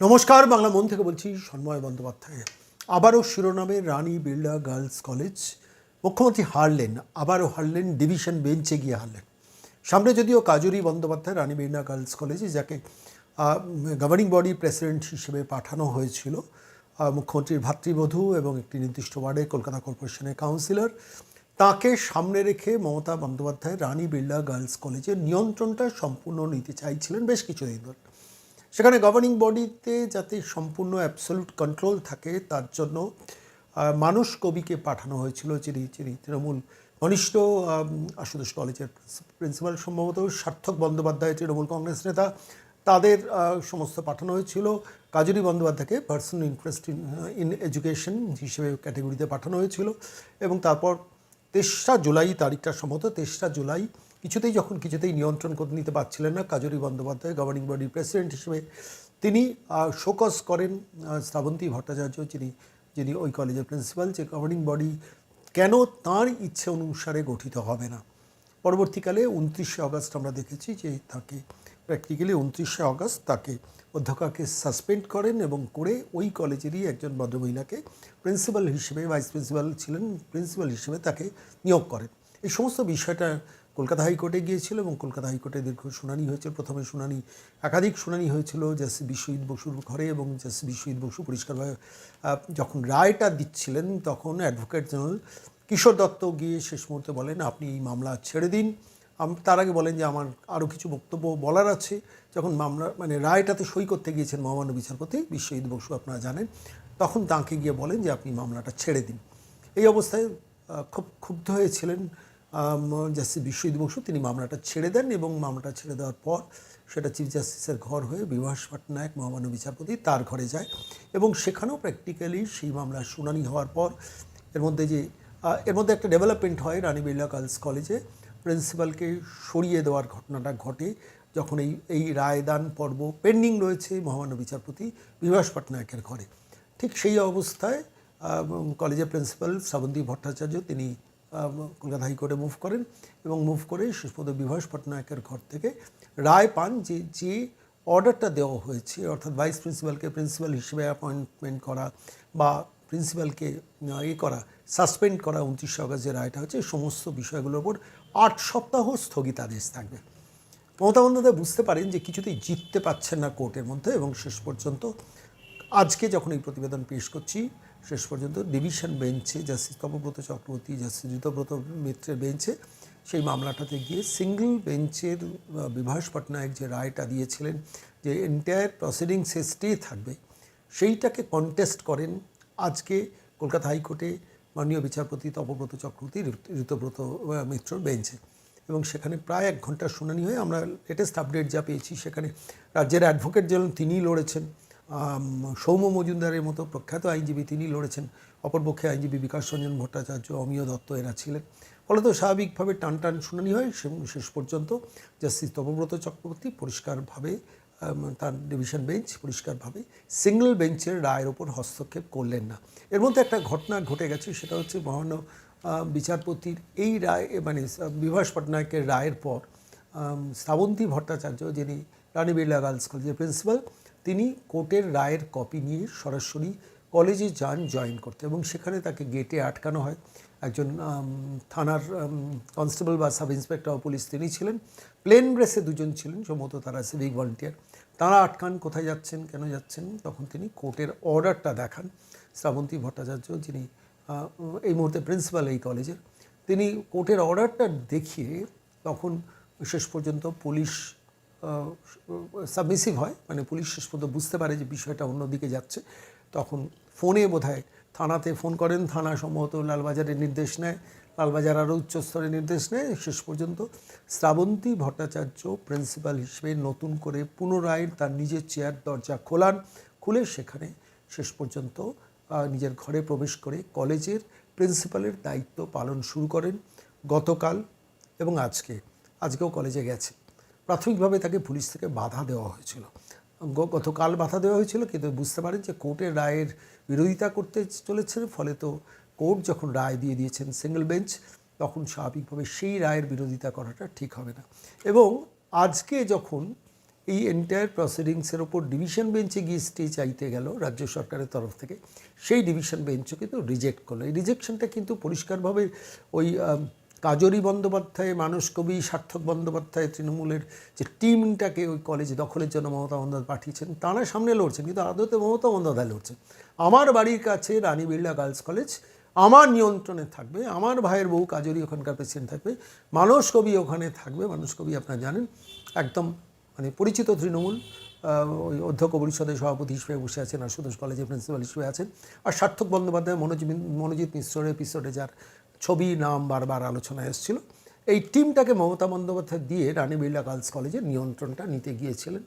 নমস্কার, বাংলা মন থেকে বলছি সন্ময় বন্দ্যোপাধ্যায়। আবারও শিরোনামে রানী বিড়লা গার্লস কলেজ, মুখ্যমন্ত্রী হারলেন, আবারও হারলেন, ডিভিশন বেঞ্চে গিয়ে হারলেন। সামনে যদিও কাজুরি বন্দ্যোপাধ্যায়, রানী বিড়লা গার্লস কলেজে, যাকে গভর্নিং বডি প্রেসিডেন্ট হিসেবে পাঠানো হয়েছিল মুখ্যমন্ত্রীর ভাতৃবধূ এবং একটি নির্দিষ্ট ওয়ার্ডে কলকাতা কর্পোরেশনের কাউন্সিলর, তাকে সামনে রেখে মমতা বন্দ্যোপাধ্যায় রানী বিড়লা গার্লস কলেজের নিয়ন্ত্রণটা সম্পূর্ণ নিতে চাইছিলেন বেশ কিছুদিন ধরে। সেখানে গভর্নিং বডিতে যাতে সম্পূর্ণ অ্যাবসলিউট কন্ট্রোল থাকে, তার জন্য মানস কবিকে পাঠানো হয়েছিল যিনি যিনি তৃণমূল ঘনিষ্ঠ আশুতোষ কলেজের প্রিন্সিপাল সম্ভবত সার্থক বন্দ্যোপাধ্যায়, তৃণমূল কংগ্রেস নেতা, তাদের সমস্ত পাঠানো হয়েছিল। কাজুরি বন্দ্যোপাধ্যায়কে personal interest in in education হিসেবে ক্যাটাগরিতে পাঠানো হয়েছিল এবং তারপর তেসরা জুলাই তারিখটা সম্ভবত, তেসরা জুলাই। কিছুতেই যখন, কিছুতেই নিয়ন্ত্রণ করে নিতে পারছিলেন না, কাজরি বন্দ্যোপাধ্যায় গভর্নিং বডির প্রেসিডেন্ট হিসেবে। তিনি শোকস করেন শ্রাবন্তী ভট্টাচার্য, যিনি যিনি ওই কলেজের প্রিন্সিপাল যে গভর্নিং বডি কেন তার ইচ্ছে অনুসারে গঠিত হবে না। পরবর্তীকালে উনত্রিশে আগস্ট আমরা দেখেছি যে তাকে প্র্যাকটিক্যালি উনত্রিশে আগস্ট তাকে অধ্যক্ষকে সাসপেন্ড করেন এবং করে ওই কলেজেরই একজন ভদ্রমহিলাকে প্রিন্সিপাল হিসেবে ভাইস প্রিন্সিপাল ছিলেন প্রিন্সিপাল হিসেবে তাকে নিয়োগ করেন। এই সমস্ত বিষয়টা কলকাতা হাইকোর্টে গিয়েছিল এবং কলকাতা হাইকোর্টে দীর্ঘ শুনানি হয়েছিল। প্রথমে শুনানি, একাধিক শুনানি হয়েছিল জাস্টিস বিশ্বজিৎ বসুর ঘরে এবং জাস্টিস বিশ্বজিৎ বসু পরিষ্কারভাবে যখন রায়টা দিচ্ছিলেন তখন অ্যাডভোকেট জেনারেল কিশোর দত্ত গিয়ে শেষ মুহূর্তে বলেন, আপনি এই মামলা ছেড়ে দিন। তার আগে বলেন যে আমার আরও কিছু বক্তব্য বলার আছে। যখন মামলা মানে রায়টাতে সই করতে গিয়েছেন মহামান্য বিচারপতি, বিশ্বজিৎ বসু আপনারা জানেন, তখন তাঁকে গিয়ে বলেন যে আপনি মামলাটা ছেড়ে দিন। এই অবস্থায় খুব ক্ষুব্ধ হয়েছিলেন জাস্টিস বিশ্বজিৎ বসু। তিনি মামলাটা ছেড়ে দেন এবং মামলাটা ছেড়ে দেওয়ার পর সেটা চিফ জাস্টিসের ঘর হয়ে বিভাস পটনায়ক, মহামান্য বিচারপতি তার ঘরে যায় এবং সেখানেও প্র্যাকটিক্যালি সেই মামলার শুনানি হওয়ার পর এর মধ্যে যে এর মধ্যে একটা ডেভেলপমেন্ট হয় রানী বিড়লা গার্লস কলেজে প্রিন্সিপালকে সরিয়ে দেওয়ার ঘটনাটা ঘটে যখন এই এই রায়দান পর্ব পেন্ডিং রয়েছে মহামান্য বিচারপতি বিভাস পটনায়কের ঘরে। ঠিক সেই অবস্থায় কলেজের প্রিন্সিপাল শ্রাবন্তী ভট্টাচার্য তিনি কলকাতা হাইকোর্টে মুভ করেন এবং মুভ করে শেষপদ বিভাস পটনায়কের ঘর থেকে রায় পান যে যে অর্ডারটা দেওয়া হয়েছে, অর্থাৎ ভাইস প্রিন্সিপালকে প্রিন্সিপাল হিসেবে অ্যাপয়েন্টমেন্ট করা বা প্রিন্সিপালকে ইয়ে করা, সাসপেন্ড করা উনত্রিশে আগস্ট যে রায়টা হচ্ছে সমস্ত বিষয়গুলোর উপর আট সপ্তাহ স্থগিতাদেশ থাকবে। মমতা বন্দ্যোপাধ্যায় বুঝতে পারেন যে কিছুতেই জিততে পারছেন না কোর্টের মধ্যে এবং শেষ পর্যন্ত আজকে যখন এই প্রতিবেদন পেশ করছি, শেষ পর্যন্ত ডিভিশন বেঞ্চে জাস্টিস তপব্রত চক্রবর্তী, জাস্টিস ঋতব্রত মিত্রের বেঞ্চে সেই মামলাটাতে গিয়ে সিঙ্গল বেঞ্চের বিভাস পটনায়ক যে রায়টা দিয়েছিলেন যে এন্টায়ার প্রসিডিংসে স্টে থাকবে, সেইটাকে কন্টেস্ট করেন আজকে কলকাতা হাইকোর্টে মাননীয় বিচারপতি তপব্রত চক্রবর্তী ঋতব্রত মিত্রর বেঞ্চে। এবং সেখানে প্রায় এক ঘণ্টার শুনানি হয়ে আমরা লেটেস্ট আপডেট যা পেয়েছি, সেখানে রাজ্যের অ্যাডভোকেট যেমন তিনিই লড়েছেন সৌম্য মজুমদারের মতো প্রখ্যাত আইনজীবী তিনি লড়েছেন, অপরপক্ষে আইনজীবী বিকাশ রঞ্জন ভট্টাচার্য, অমিয় দত্ত এরা ছিলেন। ফলত স্বাভাবিকভাবে টান টান শুনানি হয় শেষ পর্যন্ত জাস্টিস তপব্রত চক্রবর্তী পরিষ্কারভাবে তার ডিভিশন বেঞ্চ পরিষ্কারভাবে সিঙ্গল বেঞ্চের রায়ের ওপর হস্তক্ষেপ করলেন না। এর মধ্যে একটা ঘটনা ঘটে গেছে, সেটা হচ্ছে মহান বিচারপতির এই রায় মানে বিভাস পটনায়কের রায়ের পর শ্রাবন্তী ভট্টাচার্য, যিনি রানী বিড়লা গার্লস কলেজের প্রিন্সিপাল, তিনি কোর্টের রায়ের কপি নিয়ে সরাসরি কলেজে যান, জয়েন করতে এবং সেখানে তাকে গেটে আটকানো হয়। একজন থানার কনস্টেবল বা সাব ইন্সপেক্টর পুলিশ তিনি ছিলেন। প্লেন ড্রেসে দুজন ছিলেন, সম্ভবত তারা সিভিক ভলান্টিয়ার। তারা আটকান, কোথায় যাচ্ছেন, কেন যাচ্ছেন, তখন তিনি কোর্টের অর্ডারটা দেখান। শ্রাবন্তী ভট্টাচার্য, যিনি এই মুহূর্তে প্রিন্সিপাল এই কলেজের, তিনি কোর্টের অর্ডারটা দেখিয়ে তখন শেষ পর্যন্ত পুলিশ সাবমিসিভ হয়। মানে পুলিশ শেষ পর্যন্ত বুঝতে পারে যে বিষয়টা অন্যদিকে যাচ্ছে। তখন ফোনে বোধহয় থানাতে ফোন করেন, থানা সম্ভবত লালবাজারের নির্দেশ নেয়, লালবাজার আরও উচ্চস্তরের নির্দেশ নেয়। শেষ পর্যন্ত শ্রাবন্তী ভট্টাচার্য প্রিন্সিপাল হিসেবে নতুন করে পুনরায় তার নিজের চেয়ার, দরজা খোলান, খুলে সেখানে শেষ পর্যন্ত নিজের ঘরে প্রবেশ করে কলেজের প্রিন্সিপালের দায়িত্ব পালন শুরু করেন গতকাল এবং আজকে, আজকেও কলেজে গেছে। প্রাথমিকভাবে তাকে পুলিশ থেকে বাধা দেওয়া হয়েছিল। গতকাল বাধা দেওয়া হয়েছিল, কিন্তু বুঝতে পারেন যে কোর্টের রায়ের বিরোধিতা করতে চলেছেন, ফলে তো কোর্ট যখন রায় দিয়ে দিয়েছেন সিঙ্গেল বেঞ্চ তখন স্বাভাবিকভাবে সেই রায়ের বিরোধিতা করাটা ঠিক হবে না। এবং আজকে যখন এই এন্টায়ার প্রসিডিংসের ওপর ডিভিশন বেঞ্চে গিয়ে স্টে চাইতে গেল রাজ্য সরকারের তরফ থেকে, সেই ডিভিশন বেঞ্চও কিন্তু রিজেক্ট করল। এই রিজেকশনটা কিন্তু পরিষ্কারভাবে ওই কাজরি বন্দ্যোপাধ্যায়, মানস কবি, সার্থক বন্দ্যোপাধ্যায়, তৃণমূলের যে টিমটাকে ওই কলেজ দখলের জন্য মমতা বন্দ্যোপাধ্যায় পাঠিয়েছেন, তারা সামনে লড়ছেন, কিন্তু আদতে মমতা বন্দ্যোপাধ্যায় লড়ছেন। আমার বাড়ির কাছে রানী বিড়লা গার্লস কলেজ, আমার নিয়ন্ত্রণে থাকবে, আমার ভাইয়ের বউ কাজরি ওখানকার প্রেসিডেন্ট থাকবে, মানস কবি ওখানে থাকবে, মানস কবি আপনারা জানেন, একদম মানে পরিচিত তৃণমূল ওই অধ্যক্ষ পরিষদের সভাপতি হিসেবে বসে আছেন, আশুতোষ কলেজের প্রিন্সিপাল হিসেবে আছেন, আর সার্থক বন্দ্যোপাধ্যায় মনোজিৎ মনোজিৎ মিশ্রের এপিসোডে যার ছবি, নাম বারবার আলোচনায় এসেছিল। এই টিমটাকে মমতা বন্দ্যোপাধ্যায় দিয়ে রানী বিড়লা গার্লস কলেজে নিয়ন্ত্রণটা নিতে গিয়েছিলেন।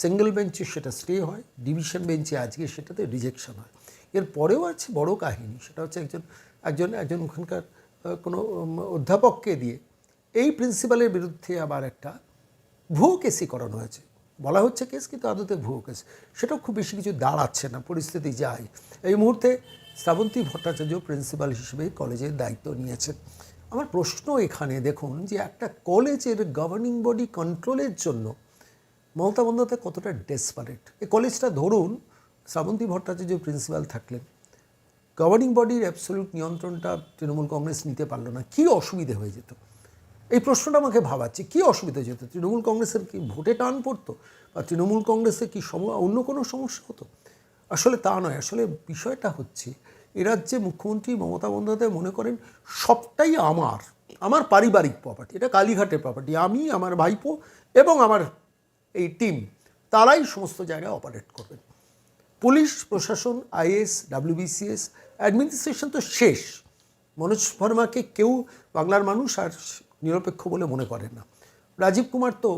সিঙ্গেল বেঞ্চে সেটা স্টে হয়, ডিভিশন বেঞ্চে আজকে সেটাতে রিজেকশন হয়। এর পরেও আছে বড় কাহিনী, সেটা হচ্ছে একজন একজন একজন ওখানকার কোনো অধ্যাপককে দিয়ে। এই প্রিন্সিপালের বিরুদ্ধে আবার একটা ভুয়ো কেসই করানো হয়েছে। বলা হচ্ছে কেস, কিন্তু আদতে ভুয়ো কেস। সেটাও খুব বেশি কিছু দাঁড়াচ্ছে না, পরিস্থিতি যায়। এই মুহূর্তে শ্রাবন্তী ভট্টাচার্য প্রিন্সিপাল হিসেবে কলেজের দায়িত্ব নিয়েছেন। আমার প্রশ্ন এখানে, দেখুন, যে একটা কলেজের গভর্নিং বডি কন্ট্রোলের জন্য মমতা বন্দ্যোপাধ্যায় কতটা ডেসপারেট এই কলেজটা ধরুন, শ্রাবন্তী ভট্টাচার্য প্রিন্সিপাল থাকলেন। গভর্নিং বডির অ্যাবসলিউট নিয়ন্ত্রণটা তৃণমূল কংগ্রেস নিতে পারল না। কী অসুবিধে হয়ে যেত? এই প্রশ্নটা আমাকে ভাবাচ্ছে, কী অসুবিধা হয়ে যেত? তৃণমূল কংগ্রেসের কি ভোটে টান পড়তো? বা তৃণমূল কংগ্রেসের কি সম, অন্য কোনো সমস্যা হতো? আসলে তা নয়, আসলে বিষয়টা হচ্ছে এ রাজ্যে মুখ্যমন্ত্রী মমতা বন্দ্যোপাধ্যায় মনে করেন সবটাই আমার আমার পারিবারিক প্রপার্টি এটা কালীঘাটের প্রপার্টি আমি, আমার ভাইপো এবং আমার এই টিম তারাই সমস্ত জায়গায় অপারেট করবেন। পুলিশ, প্রশাসন, আইএস ডাব্লিউবিসিএস অ্যাডমিনিস্ট্রেশন তো শেষ। মনোজ ভার্মাকে কেউ বাংলার মানুষ আর নিরপেক্ষ বলে মনে করেন না। রাজীব কুমার তো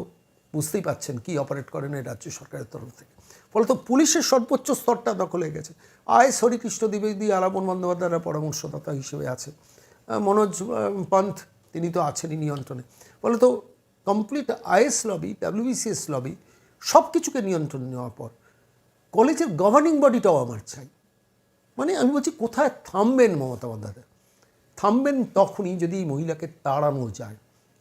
বুঝতেই পাচ্ছেন কি অপারেট করেন এই রাজ্য সরকারের তরফ থেকে। ফলত পুলিশের সর্বোচ্চ স্তরটা দখলে গেছে। আইএস হরিকৃষ্ণ দ্বিবেদী আলাপন বন্দ্যোপাধ্যায়রা পরামর্শদাতা হিসেবে আছে। মনোজ পন্থ, তিনি তো আছেনই নিয়ন্ত্রণে। ফলত complete IAS lobby WBCS lobby সব কিছুকে নিয়ন্ত্রণ নেওয়ার পর কলেজের গভর্নিং বডিটাও আমার চাই। মানে আমি বলছি, কোথায় থামবেন মমতা বন্দ্যোপাধ্যায়? থামবেন তখনই যদি মহিলাকে তাড়ানো যায়।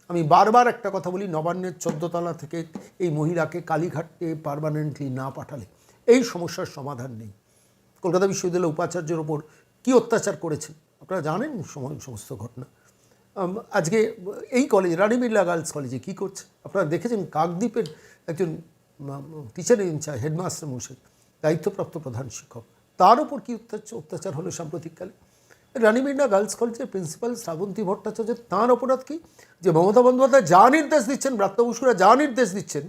আমি বারবার একটা কথা বলি, নবান্নের চোদ্দতলা থেকে এই মহিলাকে কালীঘাটে পারমানেন্টলি না পাঠালে এই সমস্যার সমাধান নেই। কলকাতা বিশ্ববিদ্যালয়ের উপাচার্যের ওপর কী অত্যাচার করেছে আপনারা জানেন সমস্ত ঘটনা। আজকে এই কলেজে, রানী বিড়লা গার্লস কলেজে কী করছে? আপনারা দেখেছেন কাকদ্বীপের একজন টিচার ইনচার্জ হেডমাস্টার মশাই, দায়িত্বপ্রাপ্ত প্রধান শিক্ষক। তার উপর কী অত্যাচার হলো সাম্প্রতিককালে? রানী বিড়লা গার্লস কলেজের প্রিন্সিপাল শ্রাবন্তী ভট্টাচার্য, তাঁর অপরাধ কি? যে মমতা বন্দ্যোপাধ্যায় যা নির্দেশ দিচ্ছেন ব্রাত্য বসুরা যা নির্দেশ দিচ্ছেন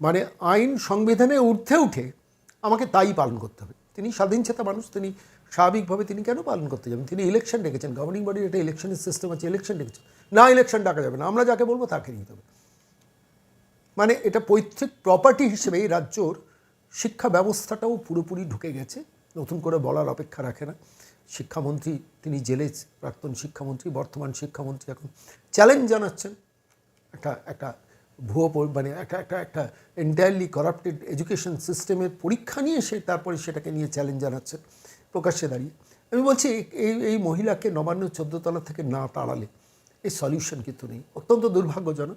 মানে আইন সংবিধানে ঊর্ধ্বে উঠে আমাকে তাই পালন করতে হবে। তিনি স্বাধীন চেতা মানুষ, তিনি স্বাভাবিকভাবে তিনি কেন পালন করতে যাবেন? তিনি ইলেকশন ডেকেছেন গভর্নিং বডির একটা ইলেকশনের সিস্টেম আছে ইলেকশন ডেকেছেন। না ইলেকশন ডাকা যাবে না, আমরা যাকে বলব তাকে নিতে হবে। মানে এটা পৈতৃক প্রপার্টি হিসেবে এই রাজ্যর শিক্ষা ব্যবস্থাটাও পুরোপুরি ঢুকে গেছে, নতুন করে বলার অপেক্ষা রাখে না। শিক্ষামন্ত্রী, তিনি জেলে প্রাক্তন শিক্ষামন্ত্রী, বর্তমান শিক্ষামন্ত্রী এখন চ্যালেঞ্জ জানাচ্ছেন। একটা একটা ভুয়ো মানে একটা একটা একটা এন্টায়ারলি করাপ্টেড এডুকেশন সিস্টেমের পরীক্ষা নিয়ে সে, তারপরে সেটাকে নিয়ে চ্যালেঞ্জ জানাচ্ছেন প্রকাশ্যে দাঁড়িয়ে। আমি বলছি, এই- এই এই মহিলাকে নবান্ন চোদ্দতলা থেকে না তাড়ালে এই সলিউশন কিন্তু নেই। অত্যন্ত দুর্ভাগ্যজনক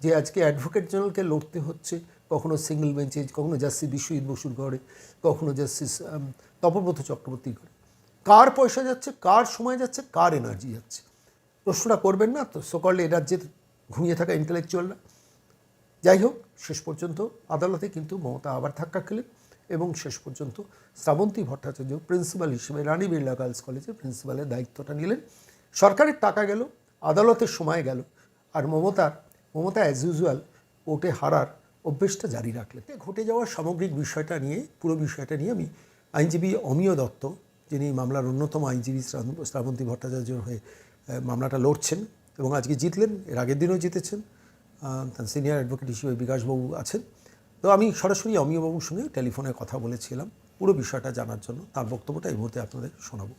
যে আজকে অ্যাডভোকেট জেনারেলকে লড়তে হচ্ছে, কখনো সিঙ্গেল বেঞ্চে কখনো জাস্টিস বিশ্বজিৎ বসুর ঘরে, কখনো জাস্টিস তপব্রত চক্রবর্তীর ঘরে। কার পয়সা যাচ্ছে, কার সময় যাচ্ছে, কার এনার্জি যাচ্ছে। প্রশ্নটা করবেন না, তো সকলে এ রাজ্যের ঘুমিয়ে থাকা ইন্টেলেকচুয়ালরা যাই হোক, শেষ পর্যন্ত আদালতে কিন্তু মমতা আবার ধাক্কা খেলেন এবং শেষ পর্যন্ত শ্রাবন্তী ভট্টাচার্য প্রিন্সিপাল হিসেবে রানী বিড়লা গার্লস কলেজের প্রিন্সিপালের দায়িত্বটা নিলেন। সরকারের টাকা গেল, আদালতের সময় গেল, আর মমতার, মমতা অ্যাজ ইউজুয়াল কোর্টে হারার অভ্যেসটা জারি রাখলেন। ঘটে যাওয়া সামগ্রিক বিষয়টা নিয়ে, পুরো বিষয়টা নিয়ে আমি আইনজীবী অমিয় দত্ত যিনি মামলার অন্যতম আইনজীবী শ্রাবণ- শ্রাবন্তী ভট্টাচার্যর হয়ে মামলাটা লড়ছেন এবং আজকে জিতলেন এর আগের দিনও জিতেছেন। তার সিনিয়র অ্যাডভোকেট হিসেবে বিকাশবাবু আছেন। তো আমি সরাসরি অমিয়বাবুর সঙ্গে টেলিফোনে কথা বলেছিলাম পুরো বিষয়টা জানার জন্য। তার বক্তব্যটা এই মুহূর্তে আপনাদের শোনাবো।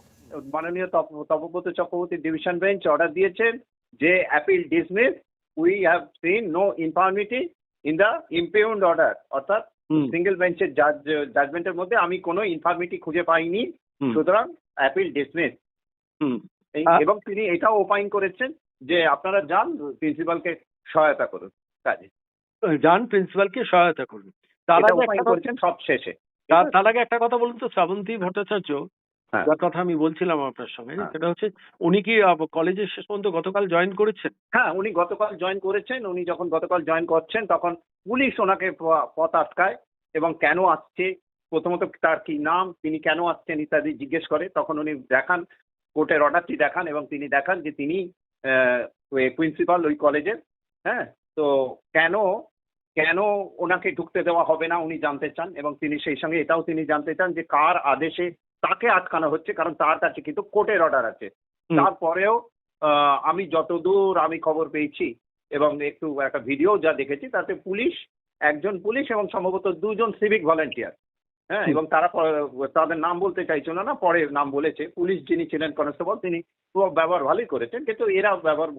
মাননীয় তপ- Tapabrata Chakraborty division bench order দিয়েছেন যে appeal dismiss we have seen no infirmity in the impugned order অর্থাৎ সিঙ্গেল বেঞ্চের জাজ জাজমেন্টের মধ্যে আমি কোনো ইনফর্মিটি খুঁজে পাইনি। সুতরাং অ্যাপিল ডিসমিস। এবং তিনি এটাও ওপাইন করেছেন যে আপনারা যান প্রিন্সিপালকে সহায়তা করুন কাজে। যান প্রিন্সিপালকে সহায়তা করুন। তার আগে একটা কথা- সব শেষে। তার আগে একটা কথা বলুন তো শ্রাবন্তী ভট্টাচার্য হ্যাঁ। যার কথা আমি বলছিলাম আপনার সঙ্গে হ্যাঁ। সেটা হচ্ছে উনি কি কলেজে শেষ পর্যন্ত গতকাল জয়েন করেছেন? হ্যাঁ উনি গতকাল জয়েন করেছেন। উনি যখন গতকাল জয়েন করছেন তখন পুলিশ ওনাকে পথ আটকায় এবং কেন আসছে প্রথমত তার কি নাম তিনি কেন আসছেন ইত্যাদি জিজ্ঞেস করে। তখন উনি দেখান কোর্টের অর্ডারটি দেখান এবং তিনি দেখান যে তিনি প্রিন্সিপাল ওই কলেজের হ্যাঁ? তো কেন কেন ওনাকে ঢুকতে দেওয়া হবে না উনি জানতে চান এবং তিনি সেই সঙ্গে এটাও তিনি জানতে চান যে কার আদেশে তাকে আটকানো হচ্ছে কারণ তার কাছে কিন্তু কোর্টের অর্ডার আছে। তারপরেও আমি যতদূর আমি খবর পেয়েছি এবং একটু একটা ভিডিও যা দেখেছি তাতে পুলিশ একজন পুলিশ এবং সম্ভবত দুজন সিভিক ভলেন্টিয়ার হ্যাঁ এবং তারা তাদের নাম বলতে চাইছিল না পরে নাম বলেছে। পুলিশ যিনি ছিলেন কনস্টেবল তিনি ব্যবহার ভালোই করেছেন কিন্তু এরা ব্যবহার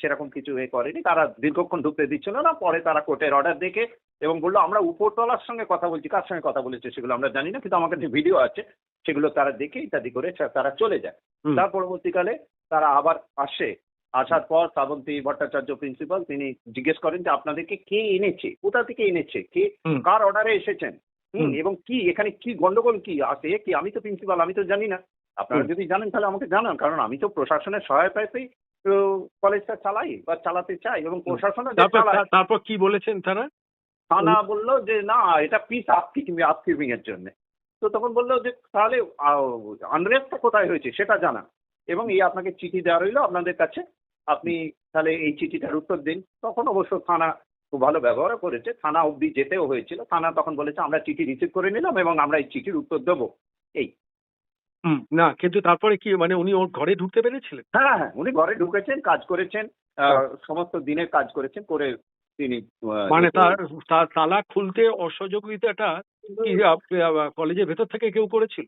সেরকম কিছু এ করেনি। তারা দীর্ঘক্ষণ ঢুকতে দিচ্ছিল না পরে তারা কোর্টের অর্ডার দেখে এবং বলল আমরা উপরতলার সঙ্গে কথা বলছি। কার সঙ্গে কথা বলেছে সেগুলো আমরা জানি না কিন্তু আমার কাছে ভিডিও আছে সেগুলো তারা দেখে ইত্যাদি করে তারা চলে যায়। তার পরবর্তীকালে তারা আবার আসে। আসার পর শ্রাবন্তী ভট্টাচার্য প্রিন্সিপাল তিনি জিজ্ঞেস করেন যে আপনাদেরকে কে এনেছে? কোথা থেকে এনেছে? কে কার অর্ডারে এসেছেন? হুম। এবং কি এখানে কি গন্ডগোল কি আছে কি? আমি তো প্রিন্সিপাল আমি তো জানি না। আপনারা যদি জানেন তাহলে আমাকে জানান কারণ আমি তো প্রশাসনের সহায়তাতেই তো কলেজটা চালাই বা চালাতে চাই এবং প্রশাসনের তারপর তারপর কি বলেছেন তারা? থানা বলল যে না এটা পিস আপকিপিং আপকিপিং এর জন্য। তো তখন বলল যে তাহলে আনরেস্টটা কোথায় হয়েছে সেটা জানা এবং এই আপনাকে চিঠি দেওয়া রইল আপনাদের কাছে। আপনি তাহলে এই চিঠিটার উত্তর দিন। তখন অবশ্য থানা খুব ভালো ব্যবহারও করেছে। থানা অবধি যেতেও হয়েছিল। থানা তখন বলেছে আমরা চিঠি রিসিভ করে নিলাম এবং আমরা এই চিঠির উত্তর দেবো। এই। হুম, না কিন্তু তারপরে কি মানে উনি ওর ঘরে ঢুকতে পেরেছিলেন? হ্যাঁ হ্যাঁ উনি ঘরে ঢুকেছেন কাজ করেছেন আহ, সমস্ত দিনের কাজ করেছেন করে তিনি মানে তার তালা খুলতে অসহযোগিতাটা কি কলেজের ভেতর থেকে কেউ করেছিল?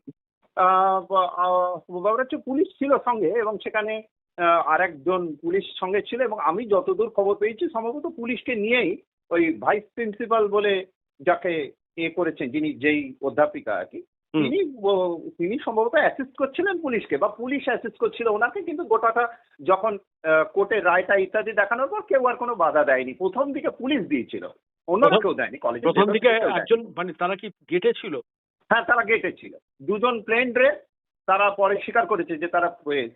পুলিশ ছিল সঙ্গে এবং সেখানে আর একজন পুলিশ সঙ্গে ছিল এবং আমি যতদূর খবর পেয়েছি সম্ভবত পুলিশকে নিয়েই ওই ভাইস প্রিন্সিপাল বলে যাকে এ করেছেন যিনি যেই অধ্যাপিকা আর কি তিনি তিনি সম্ভবত অ্যাসিস্ট করছিলেন পুলিশকে বা পুলিশ অ্যাসিস্ট করছিল ওনাকে কিন্তু গোটাটা যখন কোর্টের রায়টা ইত্যাদি দেখানোর পর কেউ আর কোনো বাধা দেয়নি। প্রথম দিকে পুলিশ দিয়েছিল। অন্যরা কেউ দেয়নি কলেজে প্রথম দিকে একজন মানে তারা কি গেটে ছিল? হ্যাঁ তারা গেটে ছিল। দুজন প্লেন ড্রেস তারা পরে স্বীকার করেছে যে তারা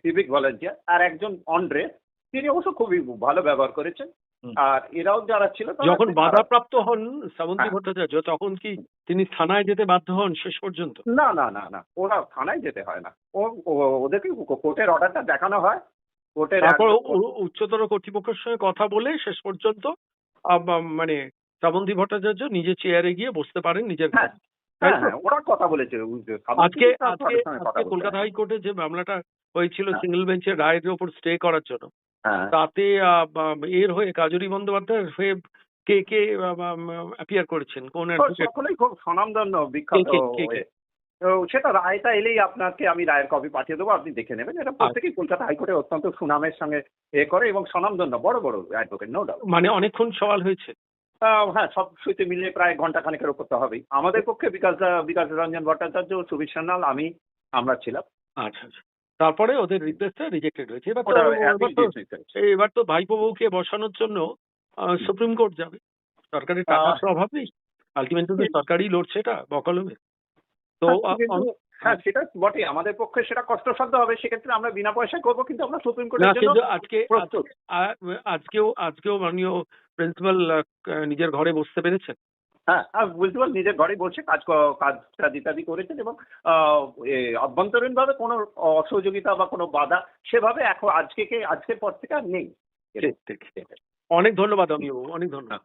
সিভিক ভলেন্টিয়ার আর একজন অন ড্রেস তিনি অবশ্য খুবই ভালো ব্যবহার করেছেন। আর এরাও যারা ছিল যখন বাধাপ্রাপ্ত হন শ্রাবন্তী হ্যাঁ। ভট্টাচার্য তখন কি তিনি থানায় যেতে বাধ্য হন শেষ পর্যন্ত? না না না না। ওরা থানায় যেতে হয় না। ও ওদেরকে কোর্টের অর্ডারটা দেখানো হয়। কোর্টের তারপর উচ্চতর কর্তৃপক্ষের সঙ্গে কথা বলে শেষ পর্যন্ত মানে শ্রাবন্তী ভট্টাচার্য নিজে চেয়ারে গিয়ে বসতে পারেন নিজের হ্যাঁ হ্যাঁ হ্যাঁ ওরা কথা বলেছে আজকে আজকে কলকাতা হাইকোর্টে যে মামলাটা হয়েছিল হ্যাঁ। সিঙ্গেল বেঞ্চের রায়ের ওপর স্টে করার জন্য হ্যাঁ। তাতে এর হয়ে কাজরি বন্দ্যোপাধ্যায়ের হয়ে কে কে অ্যাপিয়ার করেছেন? কোন সকলেই খুব স্বনামধন্য বিখ্যাত সেটা রায়টা এলেই আপনাকে আমি রায়ের কপি পাঠিয়ে দেবো আপনি দেখে নেবেন। এটা প্রত্যেকেই কলকাতা হাইকোর্টে অত্যন্ত সুনামের সঙ্গে এ করে এবং স্বনামধন্য বড় বড় অ্যাডভোকেট নো ডাউট মানে অনেকক্ষণ সওয়াল হয়েছে। হ্যাঁ সব সুইতে মিলিয়ে প্রায় ঘণ্টা খানেকের ওপর তো হবেই। আমাদের পক্ষে বিকাশ বিকাশ রঞ্জন ভট্টাচার্য সুবীর সান্যাল আমি আমরা ছিলাম। আচ্ছা আচ্ছা। তারপরে ওদের রিকোয়েস্টটা রিজেক্টেড হয়েছে এবার তো এবার তো ভাইপো বউকে বসানোর জন্য সুপ্রিম কোর্ট যাবে। সরকারের টাকার অভাব নেই। আলটিমেটলি তো সরকারই লড়ছে এটা বকলমে। তো হ্যাঁ, হ্যাঁ সেটা বটে আমাদের পক্ষে সেটা কষ্টসাধ্য হবে। সেক্ষেত্রে আমরা বিনা পয়সায় করব কিন্তু আমরা সুপ্রিম কোর্টের জন্য আজকে আজকেও আজকেও মাননীয় প্রিন্সিপাল নিজের ঘরে বসতে পেরেছেন? হ্যাঁ পারছি নিজের ঘরেই বসে কাজ কাজ কাজ ইত্যাদি করেছেন এবং অভ্যন্তরীণভাবে কোনো অসহযোগিতা বা কোনো বাধা সেভাবে এখন আজকে কে আজকের পর থেকে আর নেই। অনেক ধন্যবাদ আমি অনেক ধন্যবাদ।